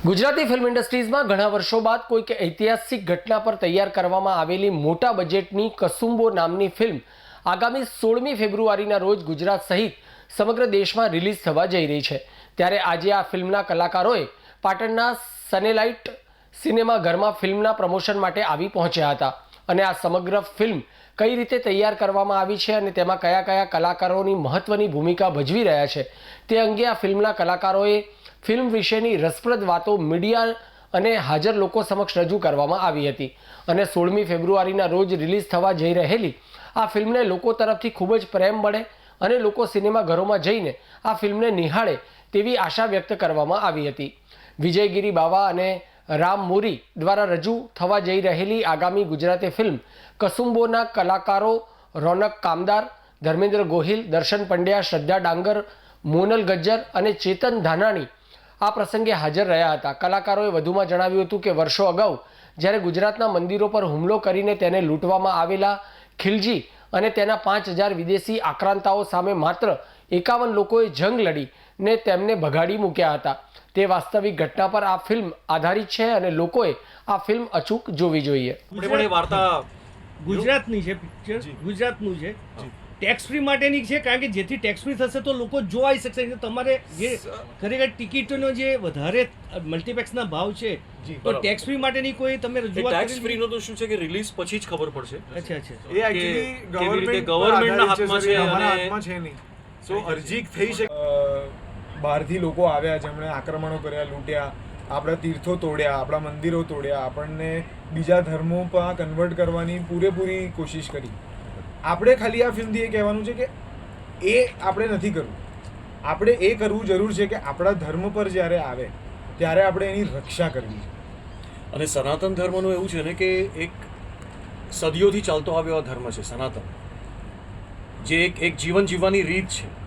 Gujarati film ઇન્ડસ્ટ્રીઝમાં ઘણા વર્ષો બાદ કોઈક ઐતિહાસિક ઘટના પર તૈયાર કરવામાં આવેલી મોટા બજેટની કસુંબો નામની ફિલ્મ આગામી સોળમી ફેબ્રુઆરીના રોજ ગુજરાત સહિત સમગ્ર દેશમાં રિલીઝ થવા જઈ રહી છે. ત્યારે આજે આ ફિલ્મના કલાકારોએ પાટણના સનેલાઇટ સિનેમા ઘરમાં ફિલ્મના પ્રમોશન માટે આવી પહોંચ્યા હતા અને આ સમગ્ર ફિલ્મ કઈ રીતે તૈયાર કરવામાં આવી છે અને તેમાં કયા કયા કલાકારોની મહત્વની ભૂમિકા ભજવી રહ્યા છે તે અંગે આ ફિલ્મના કલાકારોએ ફિલ્મ વિશેની રસપ્રદ વાતો મીડિયા અને હાજર લોકો સમક્ષ રજૂ કરવામાં આવી હતી અને સોળમી ફેબ્રુઆરીના રોજ રિલીઝ થવા જઈ રહેલી આ ફિલ્મને લોકો તરફથી ખૂબ જ પ્રેમ મળે અને લોકો સિનેમા ઘરોમાં જઈને આ ફિલ્મને નિહાળે તેવી આશા વ્યક્ત કરવામાં આવી હતી. વિજયગીરી બાવા અને રામ મોરી દ્વારા રજૂ થવા જઈ રહેલી આગામી ગુજરાતી ફિલ્મ કસુંબોના કલાકારો રોનક કામદાર, ધર્મેન્દ્ર ગોહિલ, દર્શન પંડ્યા, શ્રદ્ધા ડાંગર, મોનલ ગજ્જર અને ચેતન ધાનાણી આ પ્રસંગે હાજર રહ્યા હતા. કલાકારોએ વધુમાં જણાવ્યું હતું કે વર્ષો અગાઉ જ્યારે ગુજરાતના મંદિરો પર હુમલો કરીને તેને લૂંટવામાં આવેલા ખિલજી અને તેના પાંચ હજાર વિદેશી આક્રાંતાઓ સામે માત્ર એકાવન લોકોએ જંગ લડી ને તેમને ભગાડી મૂક્યા હતા. તે વાસ્તવિક ઘટના પર આ ફિલ્મ આધારિત છે અને લોકોએ આ ફિલ્મ અચૂક જોવી જોઈએ. વાર્તા ગુજરાતની છે પિક્ચર ગુજરાતનું છે. ટેક્સ ફ્રી માટેની છે કારણ કે જેથી ટેક્સ ફ્રી થશે તો લોકો જોઈ શકશે. કે તમારે જે ખરેખર ટિકિટનો જે વધારે મલ્ટીપ્લેક્સના ભાવ છે તો ટેક્સ ફ્રી માટેની કોઈ તમે રજૂઆત ટેક્સ ફ્રી નો તો શું છે કે રિલીઝ પછી જ ખબર પડશે. અચ્છા અચ્છા. એ એક્ચ્યુઅલી ગવર્નમેન્ટ કેવી રીતે government પર government ના હાથમાં છે, અને- હાથમાં છે નહીં. સો અરજી થઈ શકે. બહારથી લોકો આવ્યા જેમણે આક્રમણો કર્યા લૂંટ્યા આપણા તીર્થો તોડ્યા આપણા મંદિરો તોડ્યા આપણને બીજા ધર્મો પર કન્વર્ટ કરવાની પૂરેપૂરી કોશિશ કરી. આપણે ખાલી આ ફિલ્મથી એ કહેવાનું છે કે એ આપણે નથી કરવું. આપણે એ કરવું જરૂર છે કે આપણા ધર્મ પર જ્યારે આવે, ત્યારે આપણે એની રક્ષા કરવી. અને સનાતન ધર્મનું એવું છે ને કે એક સદીઓથી ચાલતો આવ્યો આ ધર્મ છે, સનાતન. જે એક એક જીવન જીવવાની રીત છે.